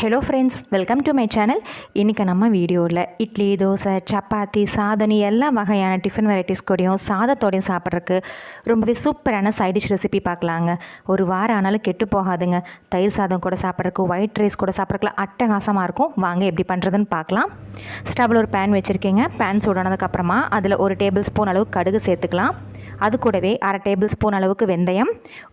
Hello friends welcome to my channel இன்றைக்கி நம்ம வீடியோவில் இட்லி தோசை சப்பாத்தி சாதனி எல்லா வகையான டிஃபன் வெரைட்டிஸ் கூடயும் சாதத்தோடையும் சாப்பிட்றதுக்கு ரொம்பவே சூப்பரான சைட் டிஷ் ரெசிபி பார்க்கலாங்க. ஒரு வாரம் ஆனாலும் கெட்டு போகாதுங்க. தயிர் சாதம் கூட சாப்பிட்றதுக்கு ஒயிட் ரைஸ் கூட சாப்பிட்றதுக்குலாம் அட்டகாசமாக இருக்கும். வாங்க எப்படி பண்ணுறதுன்னு பார்க்கலாம். ஸ்டவ்வில் ஒரு பேன் வச்சுருக்கீங்க. பேன் சூடானதுக்கப்புறமா அதில் ஒரு டேபிள் ஸ்பூன் அளவு கடுகு சேர்த்துக்கலாம். அது கூடவே அரை டேபிள் ஸ்பூன் அளவுக்கு வெந்தயம்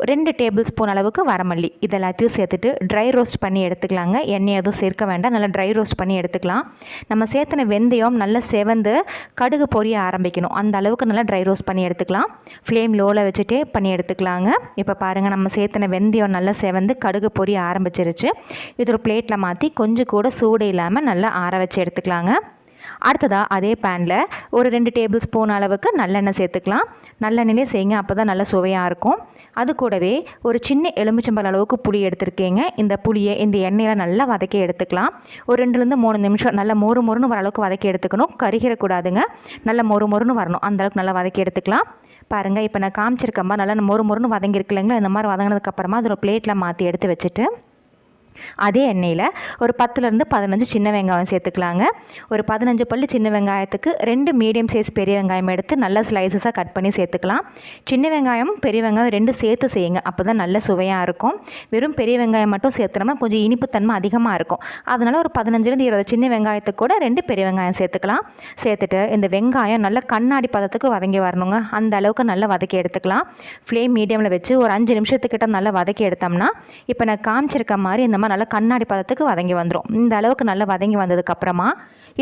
ரெண்டு டேபிள் ஸ்பூன் அளவுக்கு வரமல்லி. இது எல்லாத்தையும் சேர்த்துட்டு ட்ரை ரோஸ்ட் பண்ணி எடுத்துக்கலாங்க. எண்ணெய் எதுவும் சேர்க்க வேண்டாம். நல்லா ட்ரை ரோஸ்ட் பண்ணி எடுத்துக்கலாம். நம்ம சேர்த்துன வெந்தயம் நல்லா செவந்து கடுகு பொரிய ஆரம்பிக்கணும். அந்த அளவுக்கு நல்லா ட்ரை ரோஸ்ட் பண்ணி எடுத்துக்கலாம். ஃப்ளேம் லோவில் வச்சுட்டே பண்ணி எடுத்துக்கலாங்க. இப்போ பாருங்கள் நம்ம சேர்த்துன வெந்தயம் நல்லா செவந்து கடுகு பொரிய ஆரம்பிச்சிருச்சு. இது ஒரு பிளேட்டில் மாற்றி கொஞ்சம் கூட சூடு இல்லாமல் நல்லா ஆற வச்சு எடுத்துக்கலாங்க. அடுத்ததாக அதே பேனில் ஒரு ரெண்டு டேபிள் ஸ்பூன் அளவுக்கு நல்லெண்ணெய் சேர்த்துக்கலாம். நல்லெண்ணெயிலே செய்யுங்க அப்போ தான் நல்லா சுவையாக இருக்கும். அது கூடவே ஒரு சின்ன எலுமிச்சம்பழம் அளவுக்கு புளி எடுத்திருக்கீங்க. இந்த புளியை இந்த எண்ணெயில் நல்லா வதக்கி எடுத்துக்கலாம். ஒரு ரெண்டுலேருந்து மூணு நிமிஷம் நல்லா மொறு மொறுன்னு வர அளவுக்கு வதக்கி எடுத்துக்கணும். கருகிடக்கூடாதுங்க நல்லா மொறு மொறுன்னு வரணும். அந்தளவுக்கு நல்லா வதக்கி எடுத்துக்கலாம். பாருங்கள் இப்போ நான் காமிச்சிருக்கம்மா நல்லா மொறு மொறுன்னு வதங்கியிருக்கலைங்களா இந்த மாதிரி வதங்கினதுக்கப்புறமா அது ஒரு பிளேட்டில் மாற்றி எடுத்து வச்சுட்டு அதே எண்ணெயில் ஒரு பத்துலேருந்து பதினஞ்சு சின்ன வெங்காயம் சேர்த்துக்கலாங்க. ஒரு பதினஞ்சு பல் சின்ன வெங்காயத்துக்கு ரெண்டு மீடியம் சைஸ் பெரிய வெங்காயம் எடுத்து நல்லா ஸ்லைசஸாக கட் பண்ணி சேர்த்துக்கலாம். சின்ன வெங்காயம் பெரிய வெங்காயம் ரெண்டு சேர்த்து செய்யுங்க. அப்போ தான் நல்ல சுவையாக இருக்கும். வெறும் பெரிய வெங்காயம் மட்டும் சேர்த்துனோம்னா கொஞ்சம் இனிப்புத்தன்மை அதிகமாக இருக்கும். அதனால் ஒரு பதினஞ்சுலேருந்து இருபது சின்ன வெங்காயத்துக்கு கூட ரெண்டு பெரிய வெங்காயம் சேர்த்துக்கலாம். சேர்த்துட்டு இந்த வெங்காயம் நல்ல கண்ணாடி பதத்துக்கு வதங்கி வரணுங்க. அந்த அளவுக்கு நல்லா வதக்கி எடுத்துக்கலாம். ஃப்ளேம் மீடியமில் வச்சு ஒரு அஞ்சு நிமிஷத்துக்கிட்ட நல்லா வதக்கி எடுத்தோம்னா இப்போ நான் காமிச்சிருக்க மாதிரி இந்த மாதிரி நல்லா கண்ணாடி பதத்துக்கு வதங்கி வந்துடும் இந்த அளவுக்கு நல்லா வதங்கி வந்ததுக்கப்புறமா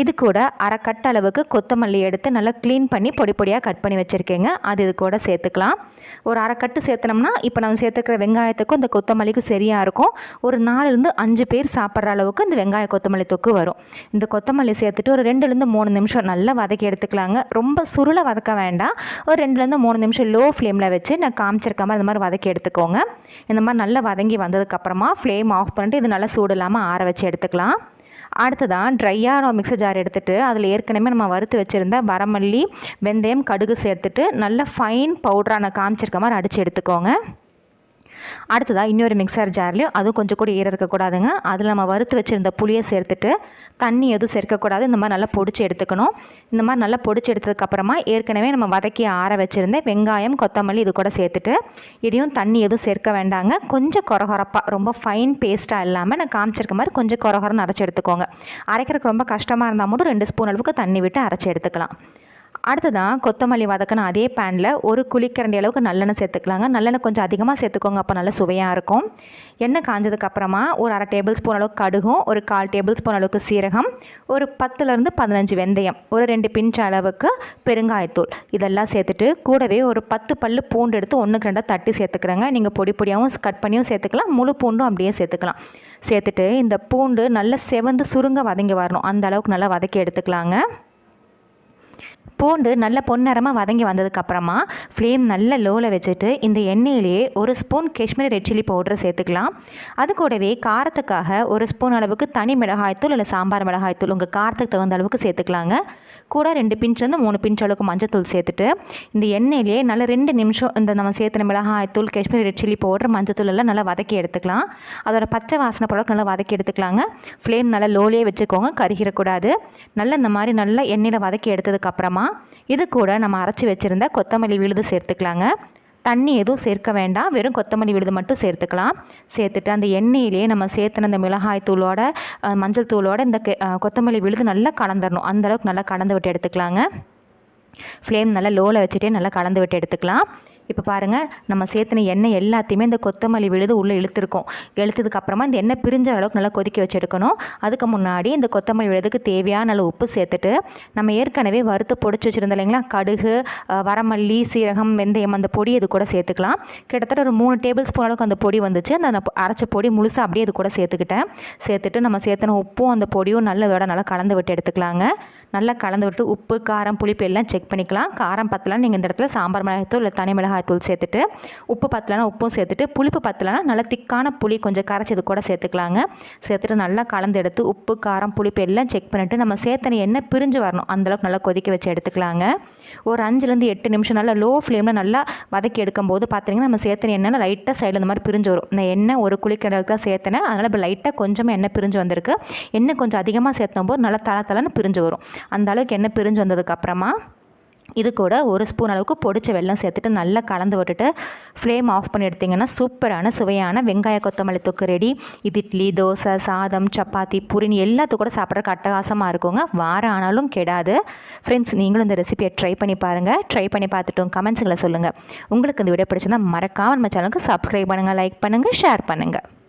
இது கூட அரை கட் அளவுக்கு கொத்தமல்லி எடுத்து நல்லா க்ளீன் பண்ணி பொடி பொடியாக கட் பண்ணி வச்சுருக்கேங்க. அது இது கூட சேர்த்துக்கலாம். ஒரு அரை கட்டு சேர்த்தனோம்னா இப்போ நம்ம சேர்த்துக்கிற வெங்காயத்துக்கும் இந்த கொத்தமல்லிக்கும் சரியாக இருக்கும். ஒரு நாலுலேருந்து அஞ்சு பேர் சாப்பிட்ற அளவுக்கு இந்த வெங்காய கொத்தமல்லி தொக்கு வரும். இந்த கொத்தமல்லி சேர்த்துட்டு ஒரு ரெண்டுலேருந்து மூணு நிமிஷம் நல்லா வதக்கி எடுத்துக்கலாங்க. ரொம்ப சுருளை வதக்க வேண்டாம். ஒரு ரெண்டுலேருந்து மூணு நிமிஷம் லோ ஃப்ளேமில் வச்சு நான் காமிச்சிருக்க மாதிரி இந்த மாதிரி வதக்கி எடுத்துக்கோங்க. இந்த மாதிரி நல்லா வதங்கி வந்ததுக்கப்புறமா ஃப்ளேம் ஆஃப் பண்ணிட்டு இது நல்லா சூடு இல்லாமல் ஆற வச்சு எடுத்துக்கலாம். அடுத்ததான் ட்ரையாக மிக்சர் ஜார் எடுத்துகிட்டு அதில் ஏற்கனவே நம்ம வறுத்து வச்சுருந்த வரமல்லி வெந்தயம் கடுகு சேர்த்துட்டு நல்ல ஃபைன் பவுடராக நான் காமிச்சிருக்க மாதிரி அடித்து எடுத்துக்கோங்க. அடுத்ததாக இன்னொரு மிக்சர் ஜார்லேயும் அதுவும் கொஞ்சம் கூட ஈர இருக்கக்கூடாதுங்க அதில் நம்ம வறுத்து வச்சுருந்த புளியை சேர்த்துட்டு தண்ணி எதுவும் சேர்க்கக்கூடாது இந்த மாதிரி நல்லா பொடிச்சு எடுத்துக்கணும். இந்த மாதிரி நல்லா பொடிச்சு எடுத்ததுக்கப்புறமா ஏற்கனவே நம்ம வதக்கி ஆற வச்சுருந்த வெங்காயம் கொத்தமல்லி இது கூட சேர்த்துட்டு இதையும் தண்ணி எதுவும் சேர்க்க வேண்டாங்க. கொஞ்சம் குறகுறப்பாக ரொம்ப ஃபைன் பேஸ்ட்டாக இல்லாமல் நான் காமிச்சிருக்க மாதிரி கொஞ்சம் குறகுறன்னு அரைச்சி எடுத்துக்கோங்க. அரைக்கிறதுக்கு ரொம்ப கஷ்டமாக இருந்தால் மட்டும் ரெண்டு ஸ்பூன் அளவுக்கு தண்ணி விட்டு அரைச்சி எடுத்துக்கலாம். அடுத்ததான் கொத்தமல்லி வதக்கின அதே பேனில் ஒரு குளிக்கரண்டி அளவுக்கு நல்லெண்ணெய் சேர்த்துக்கலாங்க. நல்லெண்ணெய் கொஞ்சம் அதிகமாக சேர்த்துக்கோங்க அப்போ நல்லா சுவையாக இருக்கும். எண்ணெய் காஞ்சதுக்கப்புறமா ஒரு அரை டேபிள் ஸ்பூன் அளவுக்கு கடுகும் ஒரு கால் டேபிள் ஸ்பூன் அளவுக்கு சீரகம் ஒரு பத்துலேருந்து பதினஞ்சு வெந்தயம் ஒரு ரெண்டு பிஞ்ச் அளவுக்கு பெருங்காயத்தூள். இதெல்லாம் சேர்த்துட்டு கூடவே ஒரு பத்து பல் பூண்டு எடுத்து ஒன்றுக்கு ரெண்டாக தட்டி சேர்த்துக்கிறேங்க. நீங்கள் பொடி பொடியாகவும் கட் பண்ணியும் சேர்த்துக்கலாம் முழு பூண்டும் அப்படியே சேர்த்துக்கலாம். சேர்த்துட்டு இந்த பூண்டு நல்லா செவந்து சுருங்க வதங்கி வரணும். அந்த அளவுக்கு நல்லா வதக்கி எடுத்துக்கலாங்க. பூண்டு நல்ல பொன்னரமாக வதங்கி வந்ததுக்கப்புறமா ஃப்ளேம் நல்ல லோவில் வச்சுட்டு இந்த எண்ணெயிலேயே ஒரு spoon Kashmiri red chilli powder சேர்த்துக்கலாம். அது கூடவே காரத்துக்காக ஒரு ஸ்பூன் அளவுக்கு தனி மிளகாய்த்தூள் இல்லை சாம்பார் மிளகாய்த்தூள் உங்கள் காரத்துக்கு தகுந்த அளவுக்கு சேர்த்துக்கலாங்க. கூட ரெண்டு பிஞ்சிலேருந்து மூணு பிஞ்ச் அளவுக்கு மஞ்சத்தூள் சேர்த்துட்டு இந்த எண்ணெயிலேயே நல்ல ரெண்டு நிமிஷம் இந்த நம்ம சேர்த்துன மிளகாய்த்தூள் காஷ்மீரி ரெட் சில்லி பவுடர் மஞ்சத்தூள் எல்லாம் நல்லா வதக்கி எடுத்துக்கலாம். அதோட பச்சை வாசனை பொருளுக்கு நல்லா வதக்கி எடுத்துக்கலாங்க. ஃப்ளேம் நல்லா லோலேயே வச்சுக்கோங்க கருகிடக்கூடாது நல்லா இந்த மாதிரி நல்லா எண்ணெயில் வதக்கி எடுத்ததுக்கப்புறமா இது கூட நம்ம அரைச்சி வச்சுருந்த கொத்தமல்லி விழுது சேர்த்துக்கலாங்க. தண்ணி எதுவும் சேர்க்க வேண்டாம். வெறும் கொத்தமல்லி விழுது மட்டும் சேர்த்துக்கலாம். சேர்த்துட்டு அந்த எண்ணெயிலே நம்ம சேர்த்துன அந்த மிளகாய் தூளோட மஞ்சள் தூளோட இந்த கெ- கொத்தமல்லி விழுது நல்லா கலந்துடணும் அந்தளவுக்கு நல்லா கலந்து விட்டு எடுத்துக்கலாங்க. ஃப்ளேம் நல்லா லோவில் வச்சுட்டே நல்லா கலந்து விட்டு எடுத்துக்கலாம். இப்போ பாருங்கள் நம்ம சேர்த்துன எண்ணெய் எல்லாத்தையுமே இந்த கொத்தமல்லி விழுது உள்ளே இழுத்துருக்கோம். இழுத்ததுக்கப்புறமா இந்த எண்ணெய் பிரிஞ்ச அளவுக்கு நல்லா கொதிக்க வச்சு எடுக்கணும் அதுக்கு முன்னாடி இந்த கொத்தமல்லி விழுதுக்கு தேவையான நல்ல உப்பு சேர்த்துட்டு நம்ம ஏற்கனவே வறுத்து பொடிச்சு வச்சுருந்தோம் இல்லைங்களா? கடுகு வரமல்லி சீரகம் வெந்தயம் அந்த பொடி இது கூட சேர்த்துக்கலாம். கிட்டத்தட்ட ஒரு மூணு டேபிள் ஸ்பூன் அளவுக்கு அந்த பொடி வந்துச்சு. அந்த அரைச்ச பொடி முழுசாக அப்படியே இது கூட சேர்த்துக்கிட்டேன். சேர்த்துட்டு நம்ம சேர்த்துன உப்பும் அந்த பொடியும் நல்ல இதோட நல்லா கலந்து விட்டு எடுத்துக்கலாங்க. நல்லா கலந்து விட்டு உப்பு காரம் புளிப்பு எல்லாம் செக் பண்ணிக்கலாம். காரம் பத்தலாம் நீங்கள் இந்த இடத்துல சாம்பார் மிளகாய்த்தோ இல்லை தனி மிளகாய் மிளகாய்த்தூள் சேர்த்துட்டு உப்பு பத்தலைனா உப்பும் சேர்த்துட்டு புளிப்பு பத்தலைன்னா நல்லா திக்கான புளி கொஞ்சம் கரைச்சி கூட சேர்த்துக்கலாங்க. சேர்த்துட்டு நல்லா கலந்து எடுத்து உப்பு காரம் புளிப்பு எல்லாம் செக் பண்ணிவிட்டு நம்ம சேர்த்தனை எண்ணெய் பிரிஞ்சு வரணும். அந்தளவுக்கு நல்லா கொதிக்க வச்சு எடுத்துக்கலாங்க. ஒரு அஞ்சுலேருந்து எட்டு நிமிஷம் நல்லா லோ ஃப்ளேமில் நல்லா வதக்கி எடுக்கும்போது பார்த்தீங்கன்னா நம்ம சேர்த்தனை எண்ணெய் லைட்டாக சைடில் இந்த மாதிரி பிரிஞ்சு வரும். இந்த எண்ணெய் ஒரு குளிக்கிறதுக்கு தான் சேர்த்தனேன் அதனால் இப்போ லைட்டாக கொஞ்சமாக எண்ணெய் பிரிஞ்சு வந்திருக்கு. எண்ணெய் கொஞ்சம் அதிகமாக சேர்த்தும் போது நல்லா தலை தலைன்னு பிரிஞ்சு வரும். அந்த அளவுக்கு எண்ணெய் பிரிஞ்சு வந்ததுக்கப்புறமா இது கூட ஒரு ஸ்பூன் அளவுக்கு பொடிச்ச வெல்லம் சேர்த்துட்டு நல்லா கலந்து விட்டுட்டு ஃப்ளேம் ஆஃப் பண்ணி எடுத்திங்கன்னா சூப்பரான சுவையான வெங்காய கொத்தமல்லி தொக்கு ரெடி இது இட்லி தோசை சாதம் சப்பாத்தி புரினி எல்லாத்து கூட சாப்பிட்றக்கு அட்டகாசமாக இருக்குங்க. வாரம் ஆனாலும் கெடாது. ஃப்ரெண்ட்ஸ் நீங்களும் இந்த ரெசிபியை ட்ரை பண்ணி பாருங்கள் ட்ரை பண்ணி பார்த்துட்டும் கமெண்ட்ஸுங்களை சொல்லுங்கள் உங்களுக்கு இந்த வீடியோ பிடிச்சிருந்தால் மறக்காமல் நம்ம சேனலுக்கு சப்ஸ்கிரைப் பண்ணுங்கள் லைக் பண்ணுங்கள் ஷேர் பண்ணுங்கள்